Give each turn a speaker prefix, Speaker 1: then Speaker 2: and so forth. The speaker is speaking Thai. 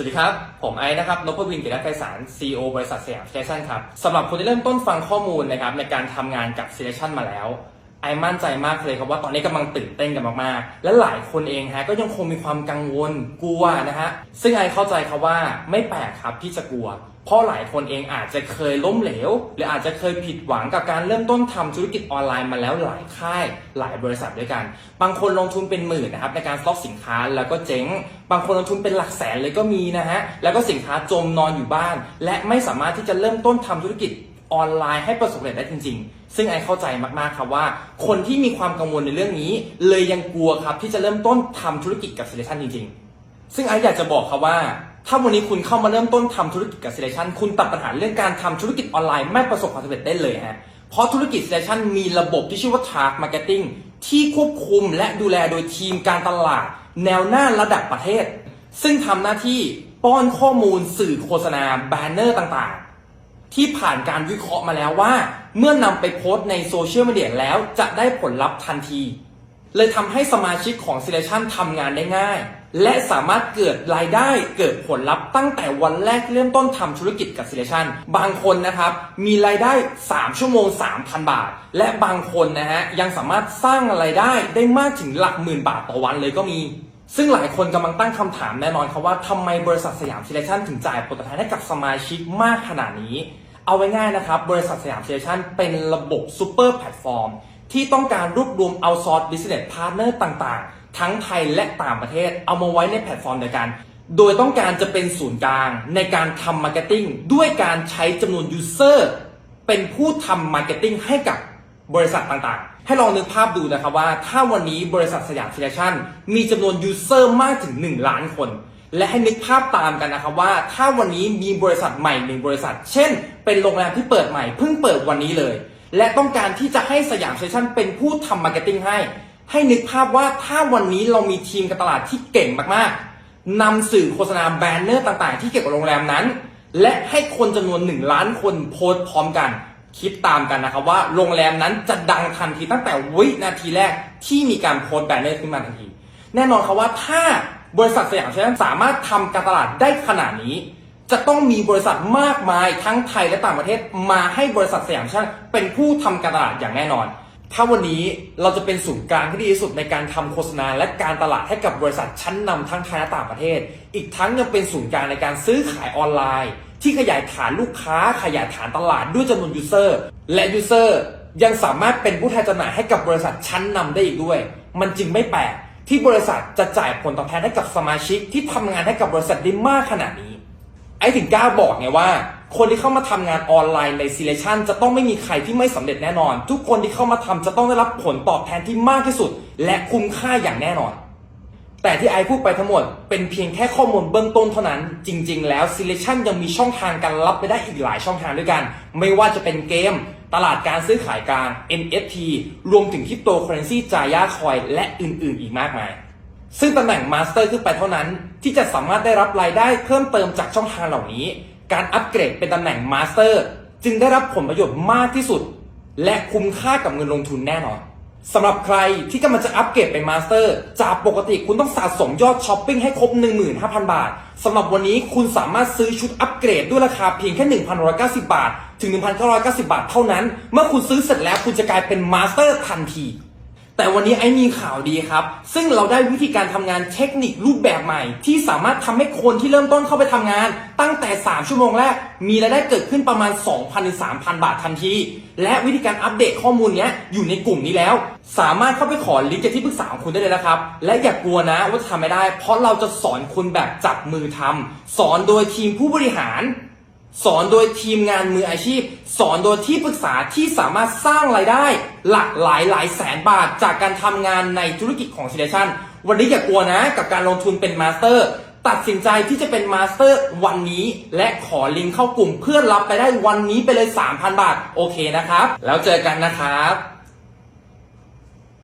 Speaker 1: สวัสดีครับ ผมไอซ์นะครับนพวินกิรติไพศาร CEO บริษัทสยามเซชันครับสำหรับคนที่เริ่มต้นฟังข้อมูลนะครับในการทำงานกับเซชันมาแล้ว ไอมั่นใจมากเลยครับว่าตอนนี้กำลังตื่นเต้นกันมากๆ และหลายคนเองฮะก็ยังคงมีความกังวลกลัวนะฮะ ซึ่งไอเข้าใจครับว่าไม่แปลกครับที่จะกลัว เพราะหลายคนเองอาจจะเคยล้มเหลว หรืออาจจะเคยผิดหวังกับการเริ่มต้นทำธุรกิจออนไลน์มาแล้วหลายค่ายหลายบริษัทด้วยกัน บางคนลงทุนเป็นหมื่นนะครับในการสต็อกสินค้าแล้วก็เจ๊ง บางคนลงทุนเป็นหลักแสนเลยก็มีนะฮะ แล้วก็สินค้าจมนอนอยู่บ้าน และไม่สามารถที่จะเริ่มต้นทำธุรกิจ ออนไลน์ให้ประสบความสำเร็จได้จริง ๆ ซึ่งไอเข้าใจมากๆครับว่า คนที่มีความกังวลในเรื่องนี้ เลยยังกลัวครับที่จะเริ่มต้นทำธุรกิจกับเซเลชันจริง ๆ ซึ่งไออยากจะบอกครับว่า ถ้าวันนี้คุณเข้ามาเริ่มต้นทำธุรกิจกับ Selection คุณตัดปัญหาเรื่องการทำธุรกิจออนไลน์ไม่ประสบความสำเร็จได้เลยฮะเพราะธุรกิจ Selection มีระบบที่ชื่อว่า Target Marketing ที่ควบคุมและดูแลโดยทีมการตลาด แนวหน้าระดับประเทศ ซึ่งทำหน้าที่ป้อนข้อมูลสื่อโฆษณาแบนเนอร์ต่างๆ ที่ผ่านการวิเคราะห์มาแล้วว่า เมื่อนำไปโพสต์ในโซเชียลมีเดียแล้วจะได้ผลลัพธ์ทันที เลยทำให้สมาชิกของ Selection ทำงานได้ง่าย และสามารถเกิดรายได้เกิดผลลัพธ์ตั้งแต่วันแรกเริ่มต้นทำธุรกิจกับ Selection บางคนนะครับ มีรายได้ 3 ชั่วโมง 3,000 บาท และบางคนนะฮะยังสามารถสร้างรายได้ได้มากถึงหลักหมื่นบาทต่อวันเลยก็มี ซึ่งหลายคนกำลังตั้งคำถามแน่นอนครับว่าทำไมบริษัทสยามเซเลชันถึงจ่ายผลตอบแทนให้กับสมาชิกมากขนาดนี้ เอาไว้ง่ายนะครับ บริษัทสยามเซเลชันเป็นระบบซูเปอร์แพลตฟอร์มที่ต้องการรวบรวมเอาซอร์สบิสเนสพาร์ทเนอร์ต่างๆ ทั้งไทยและต่างประเทศเอามาไว้ในแพลตฟอร์มเดียวกัน โดยต้องการจะเป็นศูนย์กลาง ในการทำมาร์เก็ตติ้งด้วยการใช้จำนวนยูเซอร์เป็นผู้ทำมาร์เก็ตติ้งให้กับบริษัทต่างๆให้ลองนึกภาพดูนะครับว่า ถ้าวันนี้บริษัทสยามเซเลชั่นมีจำนวนยูเซอร์มากถึง 1 ล้านคน และให้นึกภาพตามกันนะครับว่า ถ้าวันนี้มีบริษัทใหม่หนึ่งบริษัท เช่น เป็นโรงแรมที่เปิดใหม่เพิ่งเปิดวันนี้เลย และต้องการที่จะให้สยามเซเลชั่นเป็นผู้ทำมาร์เก็ตติ้งให้ ให้นึกภาพว่าถ้าวันนี้เรามีทีมการตลาดที่เก่งมากๆนำสื่อโฆษณาแบนเนอร์ต่างๆ ที่เกี่ยวกับโรงแรมนั้น และให้คนจำนวน 1 ล้านคนโพสต์พร้อมกัน คิดตามกันนะครับว่าโรงแรมนั้นจะดังทันทีตั้งแต่วินาทีแรกที่มีการโพสต์แบนเนอร์ขึ้นมาทันที แน่นอนครับว่าถ้าบริษัทสยามเชนสามารถทำการตลาดได้ขนาดนี้ จะต้องมีบริษัทมากมายทั้งไทยและต่างประเทศมาให้บริษัทสยามเชนเป็นผู้ทำการตลาดอย่างแน่นอน ถ้าวันนี้เราจะเป็นศูนย์กลางที่ดีที่สุดในการทำโฆษณาและการตลาดให้กับบริษัทชั้นนำทั้งไทยและต่างประเทศ อีกทั้งยังเป็นศูนย์กลางในการซื้อขายออนไลน์ ที่ขยายฐานลูกค้าขยายฐานตลาดด้วยจำนวนยูเซอร์และยูเซอร์ยังสามารถเป็นผู้แทนจำหน่ายให้กับบริษัทชั้นนำได้อีกด้วย มันจึงไม่แปลกที่บริษัทจะจ่ายผลตอบแทนให้กับสมาชิกที่ทำงานให้กับบริษัทได้มากขนาดนี้ ไอ้ถึงกล้าบอกไงว่า คนที่เข้ามาทำงานออนไลน์ในซีเลชันจะต้องไม่มีใครที่ไม่สำเร็จแน่นอน ทุกคนที่เข้ามาทำจะต้องได้รับผลตอบแทนที่มากที่สุด และคุ้มค่าอย่างแน่นอน แต่ที่ไอพูดไปทั้งหมด เป็นเพียงแค่ข้อมูลเบื้องต้นเท่านั้น จริง ๆ แล้ว Selection ยังมีช่องทางการรับไปได้อีกหลายช่องทางด้วยกัน ไม่ว่าจะเป็นเกม ตลาดการซื้อขายกลาง NFT รวมถึงคริปโตเคอเรนซีจายาคอยและอื่นๆ อีกมากมาย ซึ่งตำแหน่งมาสเตอร์ขึ้นไปเท่านั้น ที่จะสามารถได้รับรายได้เพิ่มเติมจากช่องทางเหล่านี้ การอัปเกรดเป็นตำแหน่งมาสเตอร์จึงได้รับผลประโยชน์มากที่สุด และคุ้มค่ากับเงินลงทุนแน่นอน สำหรับใครที่กำลังจะอัปเกรดเป็นมาสเตอร์จากปกติคุณต้องสะสมยอดช้อปปิ้งให้ครบ 15,000 บาทสำหรับวันนี้คุณสามารถซื้อชุดอัปเกรดด้วยราคาเพียงแค่ 1,190 บาท ถึง 1,990 บาทเท่านั้น เมื่อคุณซื้อเสร็จแล้วคุณจะกลายเป็นมาสเตอร์ทันที แต่วันนี้ไอ้มีข่าวดีครับ ซึ่งเราได้วิธีการทำงานเทคนิครูปแบบใหม่ ที่สามารถทำให้คนที่เริ่มต้นเข้าไปทำงาน ตั้งแต่ 3 ชั่วโมงแรก มีรายได้เกิดขึ้นประมาณ 2,000ถึง3,000 บาททันที และวิธีการอัปเดตข้อมูลเนี้ยอยู่ในกลุ่มนี้แล้ว สามารถเข้าไปขอลิงก์จากที่ปรึกษาของคุณได้เลยนะครับ และอย่ากกลัวนะว่าจะทำไม่ได้ เพราะเราจะสอนคุณแบบจับมือทำสอนโดยทีมผู้บริหาร สอนโดยทีมงานมืออาชีพ สอนโดยที่ปรึกษาที่สามารถสร้างรายได้ หลักหลายหลายแสนบาทจากการทำงานในธุรกิจของซิเลชันวันนี้อย่ากลัวนะกับการลงทุนเป็นมาสเตอร์ตัดสินใจที่จะเป็นมาสเตอร์วันนี้ และขอลิงก์เข้ากลุ่มเพื่อรับไปได้วันนี้ไปเลย 3,000 บาท โอเคนะครับ แล้วเจอกันนะครับ